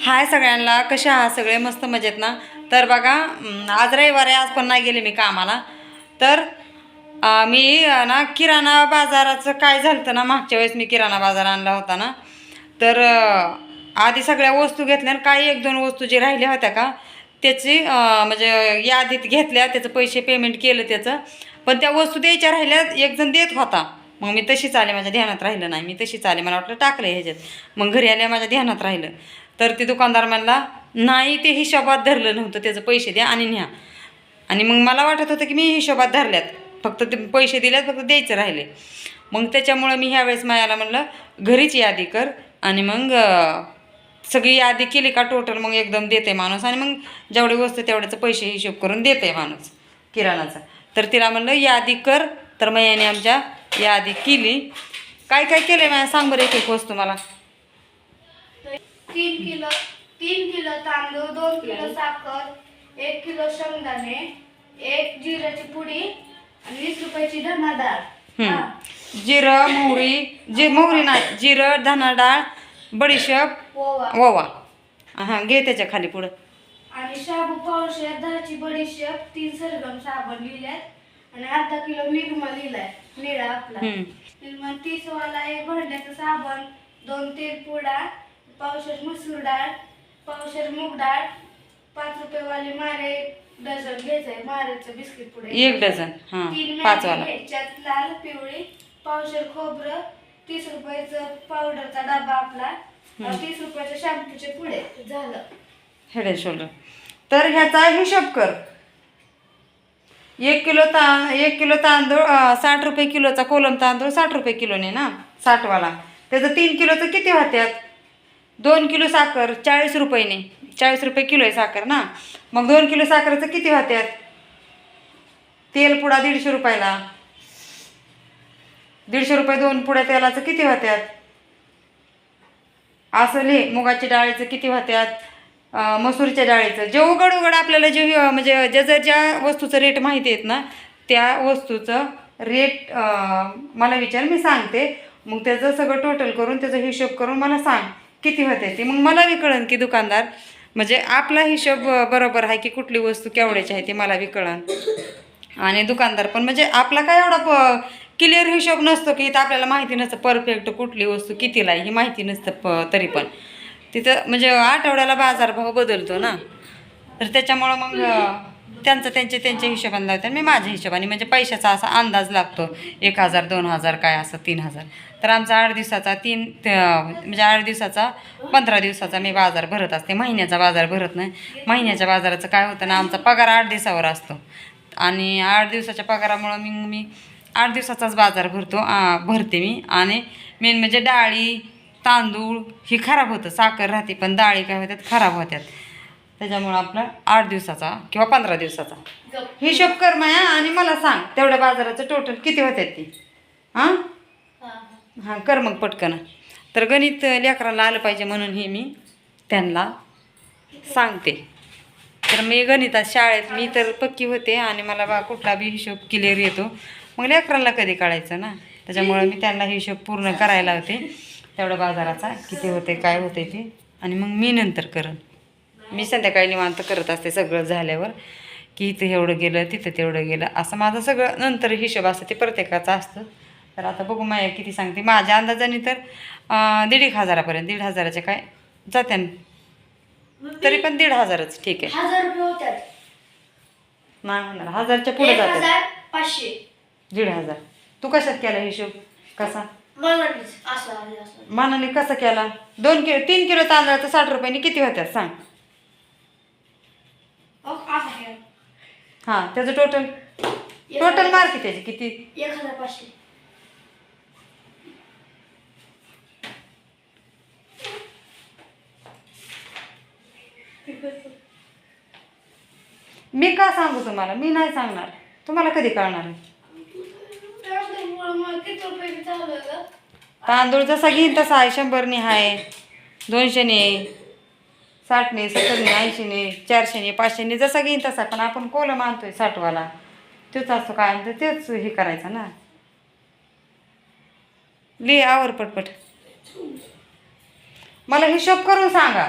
हाय सगळ्यांना कशा आहात? सगळे मस्त मजेत ना? तर बघा आज रविवार आहे आज पण नाही गेले मी कामाला. तर मी ना किराणा बाजाराचं काय झालं ना मागच्या वेळेस मी किराणा बाजार आणला होता ना? तर आधी सगळ्या वस्तू घेतल्या आणि काही एक दोन वस्तू जे राहिल्या होत्या का त्याची म्हणजे यादीत घेतल्या त्याचं पैसे पेमेंट केलं त्याचं. पण त्या वस्तू द्यायच्या राहिल्या एकजण देत होता. मग मी तशीच आले माझ्या ध्यानात राहिलं नाही. मी तशीच आले मला वाटलं टाकलं ह्याच्यात. मग घरी आल्या माझ्या ध्यानात राहिलं. तर ते दुकानदार म्हणला नाही ते हिशोबात धरलं नव्हतं त्याचं पैसे द्या आणि न्या. आणि मग मला वाटत होतं की मी हिशोबात धरल्यात. फक्त ते पैसे दिल्यात फक्त द्यायचं राहिले. मग त्याच्यामुळं मी ह्यावेळेस मायाला म्हणलं घरीच यादी कर आणि मग सगळी यादी केली का टोटल मग एकदम देते माणूस आणि मग जेवढी वस्तू तेवढ्याचं पैसे हिशोब करून देते माणूस किराणाचा. तर तिला म्हणलं यादी कर. तर मग याने आमच्या यादी केली. काय काय केलं आहे माझ्या सांग बरं एक एक वस्तू मला. तीन किलो तीन किलो तांदूळ दोन किलो साखर एक किलो शेंगदाणे एक जिऱ्याची पुडी आणि वीस रुपयाची धना डाळ. हा. जिरं मोहरी जी मोहरी नाही जिरं धना डाळ बडीशेप ओवा ओवा हां घे त्याच्याखाली पुढं आणि शाबू पावशे दहाची बडीशेप तीन सरगम साबण लिहिल्यात आणि अर्धा किलो निरमा लिहिलाय निळा आपला हम्म. तीस वाला एक भरण्याचं साबण दोन तेल पुडा पावशेर मसूर डाळ पावशेर मूग डाळ पाच रुपये वाली मारे डझन घ्यायचंय मारेचं बिस्किट पुडे एक डझन हां तीन मॅगी घ्यायच्यात लाल पिवळी पावशेर खोबरं तीस रुपयाचं पावडरचा डबा आपला तीस रुपयाचे शॅम्पूचे पुडे. झालं. हेड अँड शोल्डर तर ह्याचा हिशोब कर. एक किलो तां एक किलो तांदूळ अं, साठ रुपये किलोचा कोलम तांदूळ साठ रुपये किलोने ना साठवाला. त्याचं तीन किलोचं किती होत्यात? दोन किलो साखर चाळीस रुपयेने. चाळीस रुपये किलो आहे साखर ना? मग दोन किलो साखरेचं किती होत्यात तेल पुडा दीडशे रुपयाला. दीडशे रुपये दोन पुड्या तेलाचं किती होत्यात असं लिह मुगाच्या डाळीचं किती होत्यात मसूरच्या डाळीचं. जे उघड उघड आपल्याला जे म्हणजे ज्या ज्या ज्या वस्तूचं रेट माहिती आहेत ना त्या वस्तूचं रेट मला विचार मी सांगते. मग त्याचं सगळं टोटल करून त्याचा हिशोब करून मला सांग. किती होते ते? मग मला बी कळन की दुकानदार म्हणजे आपला हिशोब बरोबर आहे की कुठली वस्तू केवढ्याची आहे ती मला बी कळन. आणि दुकानदार पण म्हणजे आपला काय एवढा प क्लिअर हिशोब नसतो की इथं आपल्याला माहिती नसतं परफेक्ट कुठली वस्तू कितीला आहे ही माहिती नसतं प तरी पण. तिथं म्हणजे आठवड्याला बाजारभाव बदलतो ना. तर त्याच्यामुळं मग त्यांचं त्यांचे त्यांच्या हिशोबाने लावतात मी माझ्या हिशोबाने म्हणजे पैशाचा असा अंदाज लागतो. एक हजार दोन हजार काय असं तीन हजार. तर आमचा आठ दिवसाचा तीन म्हणजे आठ दिवसाचा पंधरा दिवसाचा मी बाजार भरत असते. महिन्याचा बाजार भरत नाही. महिन्याच्या बाजाराचं काय होतं ना आमचा पगार आठ दिवसावर असतो. आणि आठ दिवसाच्या पगारामुळं मी मी आठ दिवसाचाच बाजार भरतो भरते मी. आणि मेन म्हणजे डाळी तांदूळ ही खराब होतं. साखर राहते पण डाळी काय होतात खराब होतात. त्याच्यामुळं आपला आठ दिवसाचा किंवा पंधरा दिवसाचा. हिशोब कर माया आणि मला सांग तेवढ्या बाजाराचं टोटल किती होत्यात ती? हां? हां कर मग पटकन. तर गणित लेकराला आलं पाहिजे म्हणून हे मी त्यांना सांगते. तर मी गणितात शाळेत मी तर पक्की होते आणि मला बा कुठला बी हिशोब क्लिअर येतो. मग लेकरांना कधी काढायचं ना? त्याच्यामुळं मी त्यांना हिशोब पूर्ण करायला होते. तेवढ्या बाजाराचा किती होते काय होते ते. आणि मग मी नंतर करेन. मी संध्याकाळी निवांत करत असते सगळं झाल्यावर की इथं एवढं गेलं तिथं तेवढं गेलं असं माझं सगळं नंतर हिशोब असतं ते प्रत्येकाचं असतं. तर आता बघू माया किती सांगते. माझ्या अंदाजाने तर दीड एक हजारापर्यंत दीड हजाराचे काय जाते तरी पण दीड हजारच ठीक आहे. नाही होणार हजारच्या पुढे जाते दीड हजार. तू कशात केला हिशोब? कसा? मानाने कसा केला? दोन किलो तीन किलो तांदळाचं साठ रुपयांनी किती होत्यात सांग अहो, असं आहे. हां त्याचं टोटल टोटल मार्क त्याची किती? एक हजार पाचशे. मी का सांगू तुम्हाला? मी नाही सांगणार. तुम्हाला कधी कळणार आहे? त्यामुळे मग किती रुपये चालू आहे गं? तांदूळ जसा घेईन तसा आहे शंभरने आहे दोनशेने साठने सत्तरने ऐंशीने चारशेने पाचशेने जसा घेईन तसा. पण आपण कोलम आणतोय साठवाला. तोच असतो काय? आणतो तेच हे करायचं ना. लिहि आवर पटपट मला हिशोब करून सांगा.